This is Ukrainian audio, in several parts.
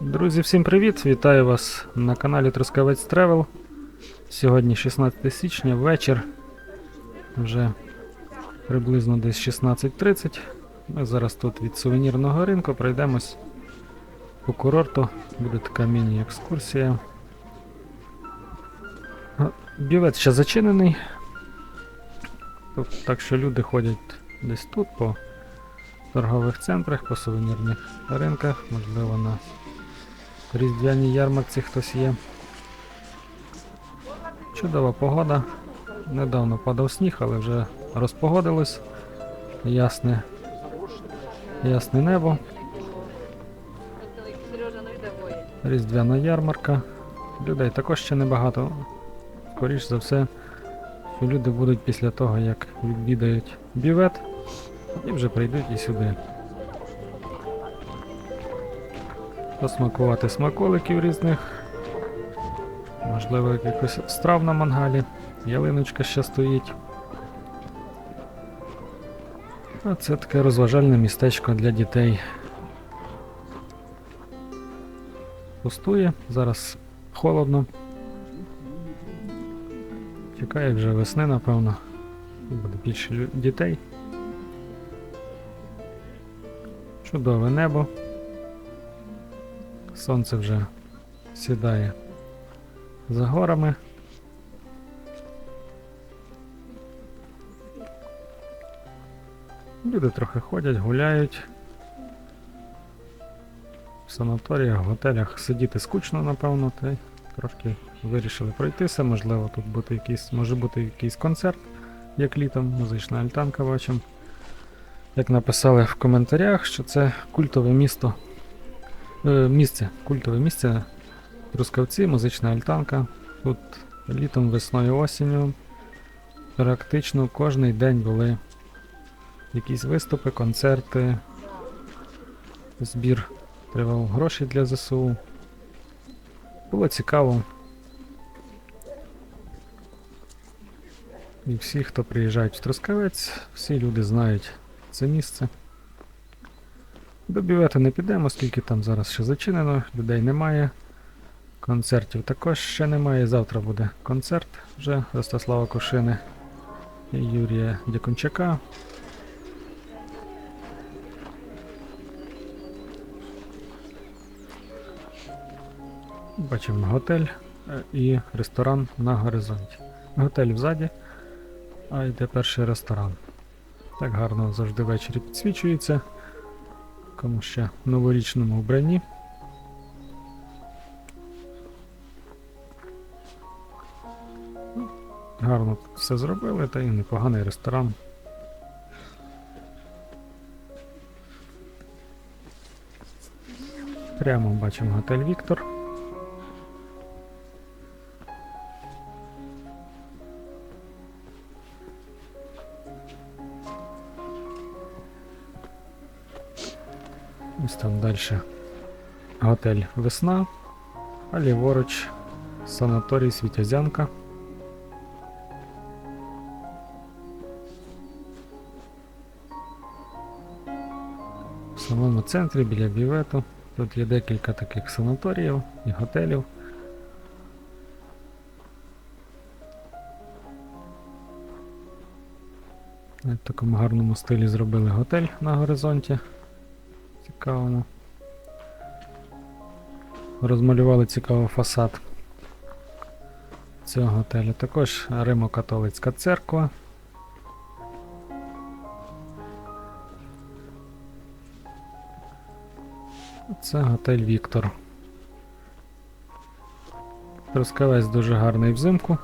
Друзі, всім привіт! Вітаю вас на каналі Трускавець Тревел. Сьогодні 16 січня, вечір. Вже приблизно десь 16.30. Ми зараз тут від сувенірного ринку пройдемось по курорту. Буде така міні-екскурсія. Бівець ще зачинений. Так що люди ходять десь тут по торгових центрах, по сувенірних ринках, можливо на різдвяній ярмарці хтось є. Чудова погода. Недавно падав сніг, але вже розпогодилось. Ясне, ясне небо. Різдвяна ярмарка. Людей також ще небагато. Скоріш за все, що люди будуть після того, як відвідають бівет, і вже прийдуть і сюди. Посмакувати смаколиків різних. Можливо, якихось страв на мангалі. Ялиночка ще стоїть. А це таке розважальне містечко для дітей. Пустує, зараз холодно. Чекає вже весни, напевно. Буде більше дітей. Чудове небо. Сонце вже сідає за горами. Люди трохи ходять, гуляють. В санаторіях, в готелях сидіти скучно, напевно, та й трошки вирішили пройтися. Можливо, тут бути якийсь, може бути якийсь концерт, як літом, музична альтанка бачимо. Як написали в коментарях, що це культове місто. Е, місце, культове місце Трускавці, музична альтанка. Тут літом, весною, осінню. Практично кожний день були якісь виступи, концерти, збір тривав гроші для ЗСУ. Було цікаво. І всі, хто приїжджають в Трускавець, всі люди знають це місце. До бювету не підемо, оскільки там зараз ще зачинено, людей немає. Концертів також ще немає. Завтра буде концерт вже Ростислава Кошини і Юрія Дякунчака. Бачимо готель е, і ресторан на горизонті. Готель взаді, а йде перший ресторан. Так гарно завжди ввечері підсвічується. Кому ще в новорічному вбранні. Гарно все зробили, та й непоганий ресторан. Прямо бачимо готель Віктор. Там далі готель Весна, а ліворуч санаторій Світязянка. В самому центрі біля бювету. Тут є декілька таких санаторіїв і готелів. В такому гарному стилі зробили готель на горизонті. Цікавому. Розмалювали цікавий фасад цього готелю. Також Римо-католицька церква. Це готель Віктор. Трускавець дуже гарний взимку.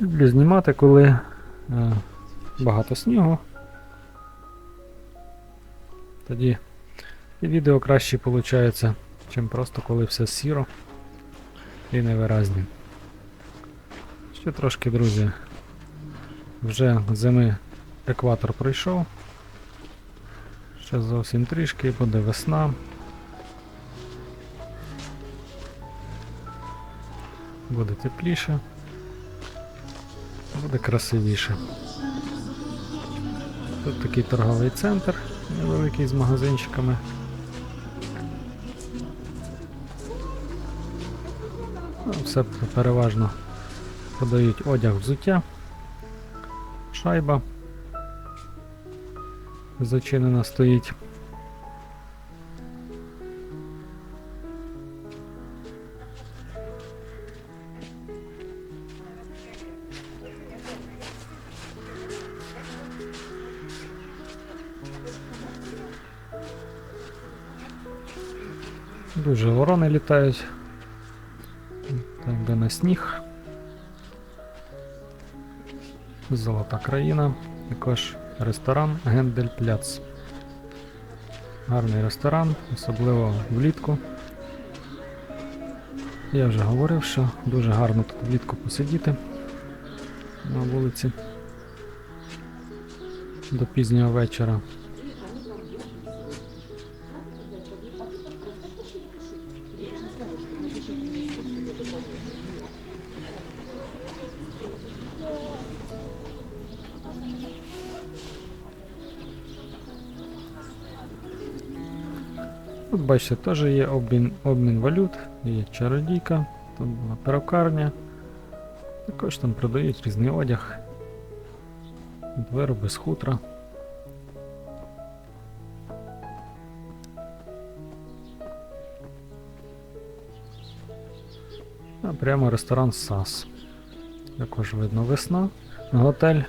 Люблю знімати, коли е, багато снігу. Тоді і відео краще виходить, чим просто коли все сіро і невиразне. Ще трошки, друзі. Вже зими екватор пройшов. Ще зовсім трішки, буде весна. Буде тепліше. Буде красивіше. Тут такий торговий центр невеликий з магазинчиками. Ну, все переважно продають одяг взуття, шайба зачинена стоїть. Ворони літають. Так би на сніг. Золота країна. Також ресторан Гендель Пляц. Гарний ресторан, особливо влітку. Я вже говорив, що дуже гарно тут влітку посидіти на вулиці до пізнього вечора. Тут бачите, теж є обмін, обмін валют, є чародійка, тут була перукарня. Також там продають різний одяг, вироби з хутра. А прямо ресторан САС. Також видно весна, готель.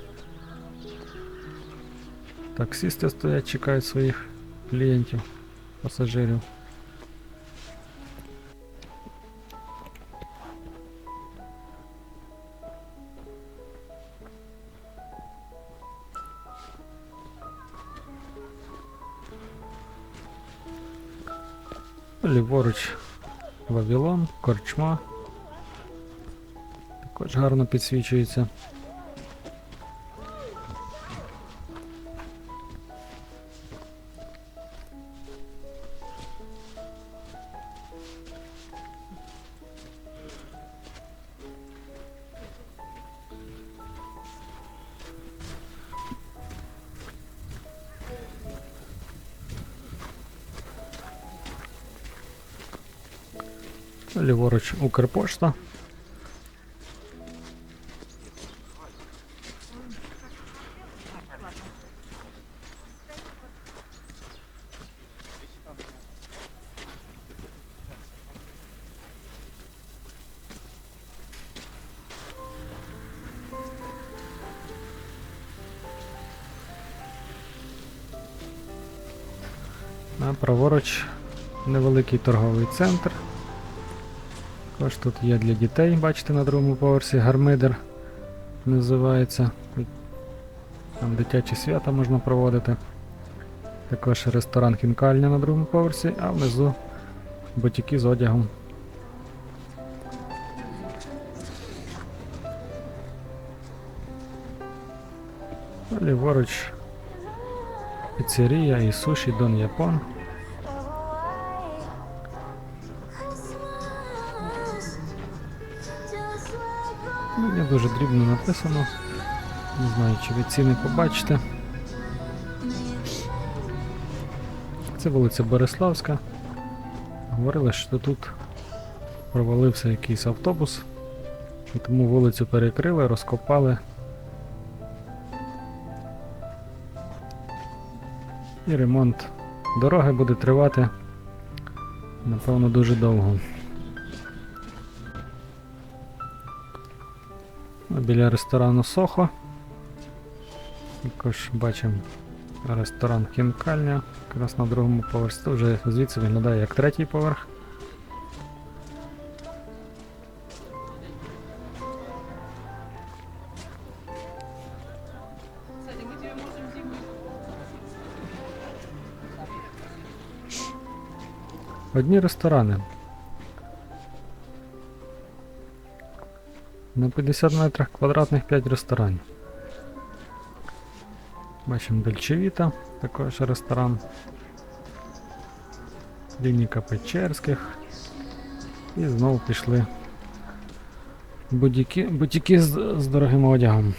Таксісти стоять, чекають своїх клієнтів пасажирів. Ліворуч Вавилон, корчма. Також гарно підсвічується. Ліворуч Укрпошта. Праворуч невеликий торговий центр. Також тут є для дітей, бачите, на другому поверсі гармидер називається. Там дитячі свята можна проводити. Також ресторан Хінкальня на другому поверсі, а внизу бутіки з одягом. Ліворуч піцерія і суші Дон Япон. Дуже дрібно написано. Не знаю, чи ви ціни побачите. Це вулиця Бориславська. Говорили, що тут провалився якийсь автобус, і тому вулицю перекрили, розкопали. І ремонт дороги буде тривати, напевно, дуже довго. Біля ресторану Сохо. Також бачимо ресторан Хінкальня, якраз на другому поверсі. Вже звідси виглядає як третій поверх. Одні ресторани. На 50 метрах квадратних 5 ресторанів. Бачимо Дельчевіта, також ресторан. Клініка Печерських. І знову пішли будь-які з, з дорогим одягом.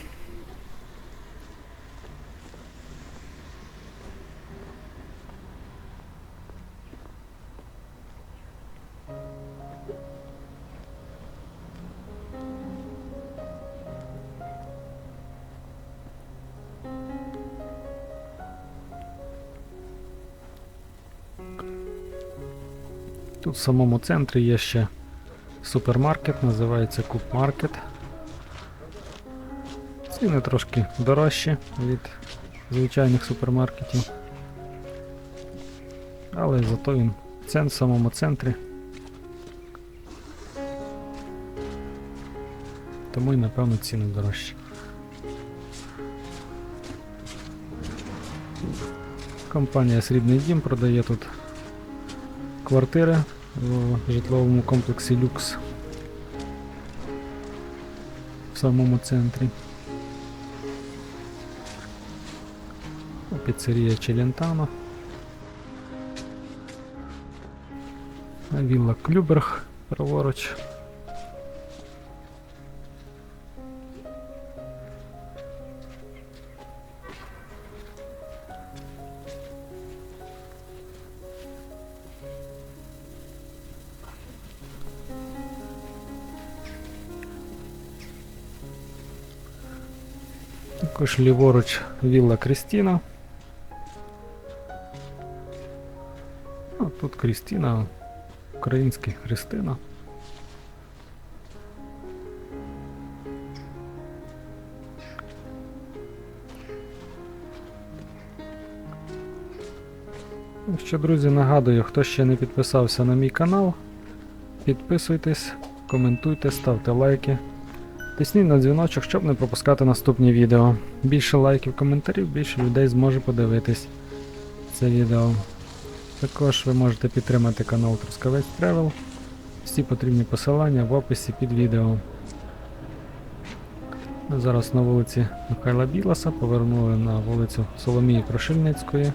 Тут в самому центрі є ще супермаркет, називається Куб Маркет. Ціни трошки дорожчі від звичайних супермаркетів. Але зато він цен- в самому центрі. Тому і напевно ціни дорожчі. Компанія Срібний Дім продає тут квартири в житловому комплексі Люкс в самому центрі. Піцерія Челентано. Вілла Клюберг праворуч. Також ліворуч Вілла Крістіна. А тут Крістіна, український Христина. Так що, друзі, нагадую, хто ще не підписався на мій канал, підписуйтесь, коментуйте, ставте лайки. Тисніть на дзвіночок, щоб не пропускати наступні відео. Більше лайків, коментарів, більше людей зможе подивитись це відео. Також ви можете підтримати канал Трускавець Travel. Всі потрібні посилання в описі під відео. Ми зараз на вулиці Михайла Біласа повернули на вулицю Соломії Крушельницької.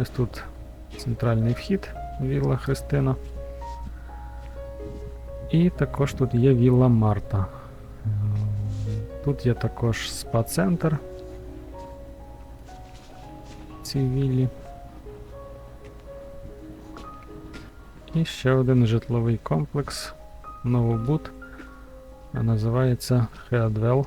Ось тут центральний вхід, вілла Христина. І також тут є Вілла Марта. Тут є також спа-центр цій віллі. І ще один житловий комплекс Новобуд. Називається Хеадвел.